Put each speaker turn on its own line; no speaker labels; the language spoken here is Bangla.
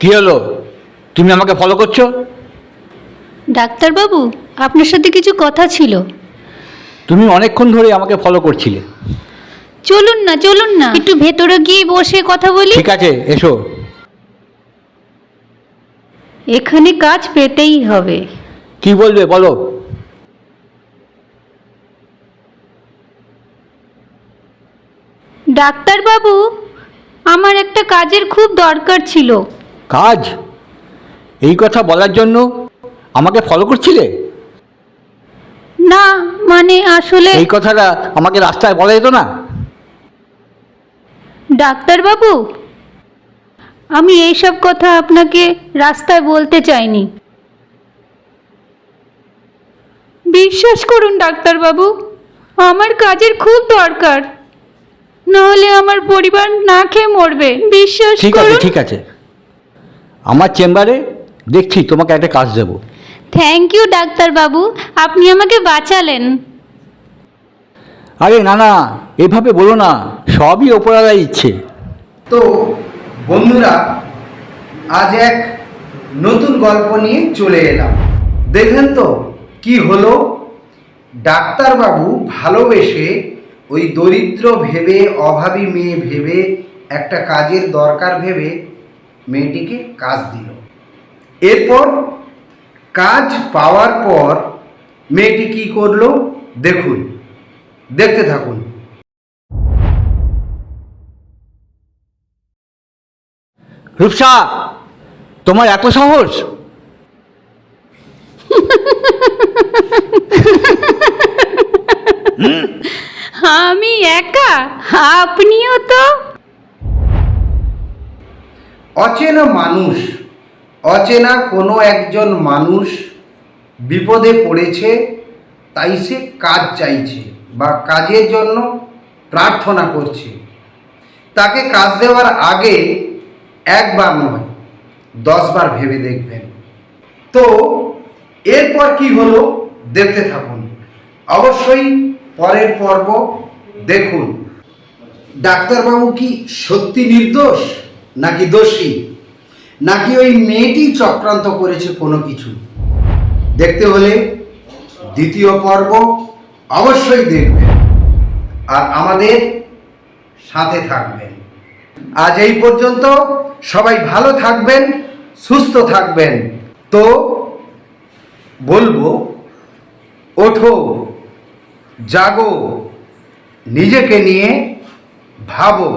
কি হলো? তুমি আমাকে ফলো করছ?
ডাক্তারবাবু আপনার সাথে কিছু কথা ছিল।
তুমি অনেকক্ষণ ধরে আমাকে ফলো করছিলে।
চলুন না চলুন না। একটু ভেতরে গিয়ে বসে কথা বলি।
ঠিক আছে এসো।
এখানে কাজ পেতেই হবে।
কি বলবে বলো?
ডাক্তারবাবু আমার একটা কাজের খুব দরকার ছিল।
কাজ? এই কথা বলার জন্য আমাকে ফলো করছিলে?
না মানে আসলে
এই কথাটা আমাকে রাস্তায় বলা যেত না।
ডাক্তারবাবু আমি এইসব কথা আপনাকে রাস্তায় বলতে চাইনি। বিশ্বাস করুন ডাক্তারবাবু আমার কাজের খুব দরকার। নাহলে আমার পরিবার না খেয়ে মরবে। বিশ্বাস
ঠিক আছে
করুন।
ঠিক আছে। আমার চেম্বারে দেখছি তোমাকে একটা কাজ দেবো।
থ্যাংক ইউ ডাক্তারবাবু আপনি আমাকে বাঁচালেন।
আরে না না এভাবে বলো না সবই ওপরওয়ালার ইচ্ছে।
তো বন্ধুরা আজ এক নতুন গল্প নিয়ে চলে এলাম। দেখলেন তো কি হলো? ডাক্তারবাবু ভালোবেসে ওই দরিদ্র ভেবে অভাবী মেয়ে ভেবে একটা কাজের দরকার ভেবে মেয়েটিকে কাজ দিল। এরপর কাজ পাওয়ার পর মেয়েটি কি করল? দেখুন। দেখতে থাকুন।
রূপসা তোমার এত সাহস
আমি একা আপনিও তো
অচেনা মানুষ, অচেনা কোনো একজন মানুষ বিপদে পড়েছে, তাই সে কাজ চাইছে বা কাজের জন্য প্রার্থনা করছে। তাকে কাজ দেওয়ার আগে একবার নয়, দশবার ভেবে দেখবেন। তো এরপর কি হলো? দেখতে থাকুন। অবশ্যই পরের পর্ব দেখুন। ডাক্তারবাবু কি সত্যি নির্দোষ? নাকি দোষী? নাকি ওই মেয়েটি চক্রান্ত করেছে কোনো কিছু? দেখতে হলে দ্বিতীয় পর্ব অবশ্যই দেখবেন আর আমাদের সাথে থাকবেন। আজ এই পর্যন্ত সবাই ভালো থাকবেন, সুস্থ থাকবেন। তো বলব, ওঠো, জাগো, নিজেকে নিয়ে ভাবো।